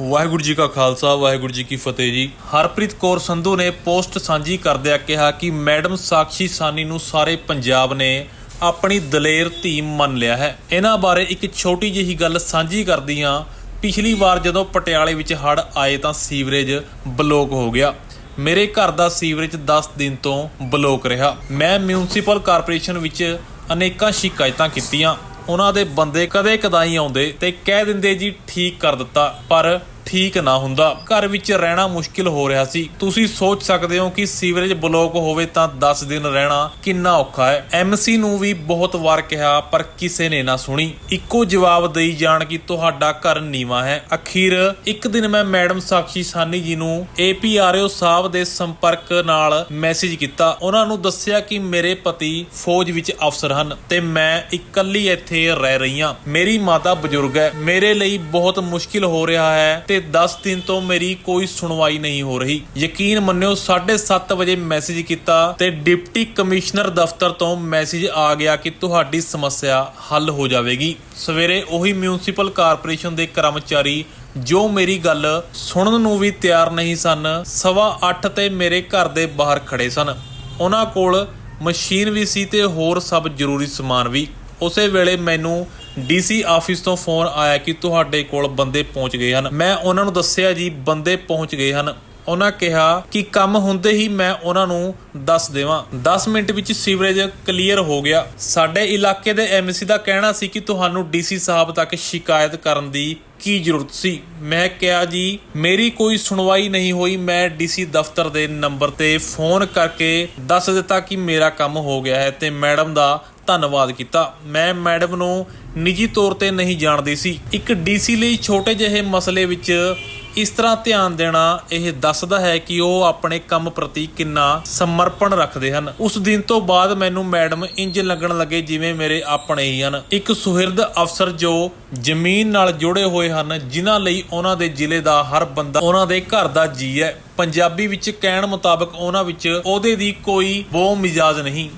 ਵਾਹਿਗੁਰੂ ਜੀ ਕਾ ਖਾਲਸਾ, ਵਾਹਿਗੁਰੂ ਜੀ ਕੀ ਫਤਿਹ ਜੀ। ਹਰਪ੍ਰੀਤ ਕੌਰ ਸੰਧੂ ਨੇ ਪੋਸਟ ਸਾਂਝੀ ਕਰਦਿਆਂ ਕਿਹਾ ਕਿ ਮੈਡਮ ਸਾਕਸ਼ੀ ਸਾਨੀ ਨੂੰ ਸਾਰੇ ਪੰਜਾਬ ਨੇ ਆਪਣੀ ਦਲੇਰ ਧੀ ਮੰਨ ਲਿਆ ਹੈ। ਇਹਨਾਂ ਬਾਰੇ ਇੱਕ ਛੋਟੀ ਜਿਹੀ ਗੱਲ ਸਾਂਝੀ ਕਰਦੀ ਹਾਂ ਪਿਛਲੀ ਵਾਰ ਜਦੋਂ ਪਟਿਆਲੇ ਵਿੱਚ ਹੜ੍ਹ ਆਏ ਤਾਂ ਸੀਵਰੇਜ ਬਲੌਕ ਹੋ ਗਿਆ। ਮੇਰੇ ਘਰ ਦਾ ਸੀਵਰੇਜ 10 ਦਿਨ ਤੋਂ ਬਲੌਕ ਰਿਹਾ। ਮੈਂ ਮਿਊਨਿਸਪਲ ਕਾਰਪੋਰੇਸ਼ਨ ਵਿੱਚ ਅਨੇਕਾਂ ਸ਼ਿਕਾਇਤਾਂ ਕੀਤੀਆਂ। ਉਹਨਾਂ ਦੇ ਬੰਦੇ ਕਦੇ ਕਦਾਈ ਆਉਂਦੇ ਤੇ ਕਹਿ ਦਿੰਦੇ ਜੀ ਠੀਕ ਕਰ ਦਿੱਤਾ ਪਰ ਠੀਕ ਨਾ ਹੁੰਦਾ। ਘਰ ਵਿੱਚ ਰਹਿਣਾ ਮੁਸ਼ਕਿਲ ਹੋ ਰਿਹਾ ਸੀ। ਤੁਸੀਂ ਸੋਚ ਸਕਦੇ ਹੋ ਕਿ ਸੀਵਰੇਜ ਬਲੌਕ ਹੋਵੇ ਤਾਂ 10 ਦਿਨ ਰਹਿਣਾ ਕਿੰਨਾ ਔਖਾ ਹੈ। ਐਮਸੀ ਨੂੰ ਵੀ ਬਹੁਤ ਵਾਰ ਕਿਹਾ, ਪਰ ਕਿਸੇ ਨੇ ਨਾ ਸੁਣੀ। ਇੱਕੋ ਜਵਾਬ ਦੇਈ ਜਾਣ ਕਿ ਤੁਹਾਡਾ ਘਰ ਨੀਵਾ ਹੈ। ਅਖੀਰ ਇੱਕ ਦਿਨ ਮੈਂ ਮੈਡਮ ਸਾਖੀ ਸਾਨੀ ਜੀ ਨੂੰ ਏਪੀਆਰਓ ਸਾਹਿਬ ਦੇ ਸੰਪਰਕ ਨਾਲ ਮੈਸੇਜ ਕੀਤਾ। ਉਹਨਾਂ ਨੂੰ ਦੱਸਿਆ ਕਿ ਮੇਰੇ ਪਤੀ ਫੌਜ ਵਿੱਚ ਅਫਸਰ ਹਨ ਤੇ ਮੈਂ ਇਕੱਲੀ ਇੱਥੇ ਰਹਿ ਰਹੀ ਹਾਂ। ਮੇਰੀ ਮਾਤਾ ਬਜ਼ੁਰਗ ਹੈ। ਮੇਰੇ ਲਈ ਬਹੁਤ ਮੁਸ਼ਕਿਲ ਹੋ ਰਿਹਾ ਹੈ ਤੇ 10 ਦਿਨ ਤੋਂ ਮੇਰੀ ਕੋਈ ਸੁਣਵਾਈ ਨਹੀਂ ਹੋ ਰਹੀ। ਯਕੀਨ ਮੰਨਿਓ 7:30 ਵਜੇ ਮੈਸੇਜ ਕੀਤਾ ਤੇ ਡਿਪਟੀ ਕਮਿਸ਼ਨਰ ਦਫ਼ਤਰ ਤੋਂ ਮੈਸੇਜ ਆ ਗਿਆ ਕਿ ਤੁਹਾਡੀ ਸਮੱਸਿਆ ਹੱਲ ਹੋ ਜਾਵੇਗੀ। ਸਵੇਰੇ ਉਹੀ ਮਿਊਨਿਸਪਲ ਕਾਰਪੋਰੇਸ਼ਨ ਦੇ ਕਰਮਚਾਰੀ ਜੋ ਮੇਰੀ ਗੱਲ ਸੁਣਨ ਨੂੰ ਵੀ ਤਿਆਰ ਨਹੀਂ ਸਨ, ਸਵਾ 8 ਤੇ ਮੇਰੇ ਘਰ ਦੇ ਬਾਹਰ ਖੜੇ ਸਨ। ਉਹਨਾਂ ਕੋਲ ਮਸ਼ੀਨ ਵੀ ਸੀ ਤੇ ਹੋਰ ਸਭ ਜ਼ਰੂਰੀ ਸਮਾਨ ਵੀ। ਉਸੇ ਵੇਲੇ ਮੈਨੂੰ ਡੀਸੀ ਆਫਿਸ ਤੋਂ ਫੋਨ ਆਇਆ ਕਿ ਤੁਹਾਡੇ ਕੋਲ ਬੰਦੇ ਪਹੁੰਚ ਗਏ ਹਨ। ਮੈਂ ਉਹਨਾਂ ਨੂੰ ਦੱਸਿਆ ਜੀ, ਬੰਦੇ ਪਹੁੰਚ ਗਏ ਹਨ। ਉਹਨਾਂ ਕਿਹਾ ਕਿ ਕੰਮ ਹੁੰਦੇ ਹੀ ਮੈਂ ਉਹਨਾਂ ਨੂੰ ਦੱਸ ਦੇਵਾਂ। 10 ਮਿੰਟ ਵਿੱਚ ਸੀਵਰੇਜ ਕਲੀਅਰ ਹੋ ਗਿਆ। ਸਾਡੇ ਇਲਾਕੇ ਦੇ ਐਮਸੀ ਦਾ ਕਹਿਣਾ ਸੀ ਕਿ ਤੁਹਾਨੂੰ ਡੀਸੀ ਸਾਹਿਬ ਤੱਕ ਸ਼ਿਕਾਇਤ ਕਰਨ ਦੀ ਕੀ ਜ਼ਰੂਰਤ ਸੀ। ਮੈਂ ਕਿਹਾ ਜੀ, ਮੇਰੀ ਕੋਈ ਸੁਣਵਾਈ ਨਹੀਂ ਹੋਈ। ਮੈਂ ਡੀਸੀ ਦਫ਼ਤਰ ਦੇ ਨੰਬਰ ਤੇ ਫੋਨ ਕਰਕੇ ਦੱਸ ਦਿੱਤਾ ਕਿ ਮੇਰਾ ਕੰਮ ਹੋ ਗਿਆ ਹੈ ਤੇ ਮੈਡਮ ਦਾ ਧੰਨਵਾਦ ਕੀਤਾ। ਮੈਂ ਮੈਡਮ ਨੂੰ ਨਿੱਜੀ ਤੌਰ ਤੇ ਨਹੀਂ ਜਾਣਦੀ ਸੀ। ਇੱਕ ਡੀਸੀ ਲਈ ਛੋਟੇ ਜਿਹੇ ਮਸਲੇ ਵਿੱਚ ਇਸ ਤਰ੍ਹਾਂ ਧਿਆਨ ਦੇਣਾ ਇਹ ਦੱਸਦਾ ਹੈ ਕਿ ਉਹ ਆਪਣੇ ਕੰਮ ਪ੍ਰਤੀ ਕਿੰਨਾ ਸਮਰਪਣ ਰੱਖਦੇ ਹਨ। ਉਸ ਦਿਨ ਤੋਂ ਬਾਅਦ ਮੈਨੂੰ ਮੈਡਮ ਇੰਜ ਲੱਗਣ ਲੱਗੇ ਜਿਵੇਂ ਮੇਰੇ ਆਪਣੇ ਹੀ ਹਨ। ਇੱਕ ਸੁਹਿਰਦ ਅਫਸਰ ਜੋ ਜ਼ਮੀਨ ਨਾਲ ਜੁੜੇ ਹੋਏ ਹਨ, ਜਿਨ੍ਹਾਂ ਲਈ ਉਹਨਾਂ ਦੇ ਜ਼ਿਲ੍ਹੇ ਦਾ ਹਰ ਬੰਦਾ ਉਹਨਾਂ ਦੇ ਘਰ ਦਾ ਜੀ ਹੈ। ਪੰਜਾਬੀ ਵਿੱਚ ਕਹਿਣ ਮੁਤਾਬਕ ਉਹਨਾਂ ਵਿੱਚ ਉਹਦੇ ਦੀ ਕੋਈ ਬੋ ਮਿਜਾਜ ਨਹੀਂ।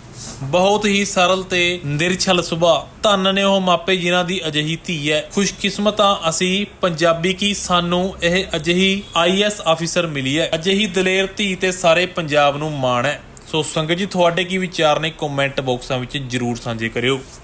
ਬਹੁਤ ਹੀ ਸਰਲ ਤੇ ਨਿਰਛਲ ਸੁਭਾਅ। ਧੰਨ ਨੇ ਉਹ ਮਾਪੇ ਜਿਨ੍ਹਾਂ ਦੀ ਅਜਿਹੀ ਧੀ ਹੈ। ਖੁਸ਼ਕਿਸਮਤਾਂ ਅਸੀਂ ਪੰਜਾਬੀ ਕੀ ਸਾਨੂੰ ਇਹ ਅਜਿਹੀ ਆਈਐਸ ਆਫੀਸਰ ਮਿਲੀ ਹੈ। ਅਜਿਹੀ ਦਲੇਰ ਧੀ ਤੇ ਸਾਰੇ ਪੰਜਾਬ ਨੂੰ ਮਾਣ ਹੈ। ਸੋ ਸੰਗਤ ਜੀ, ਤੁਹਾਡੇ ਕੀ ਵਿਚਾਰ ਨੇ? ਕਮੈਂਟ ਬਾਕਸਾਂ ਵਿੱਚ ਜਰੂਰ ਸਾਂਝੇ ਕਰਿਓ।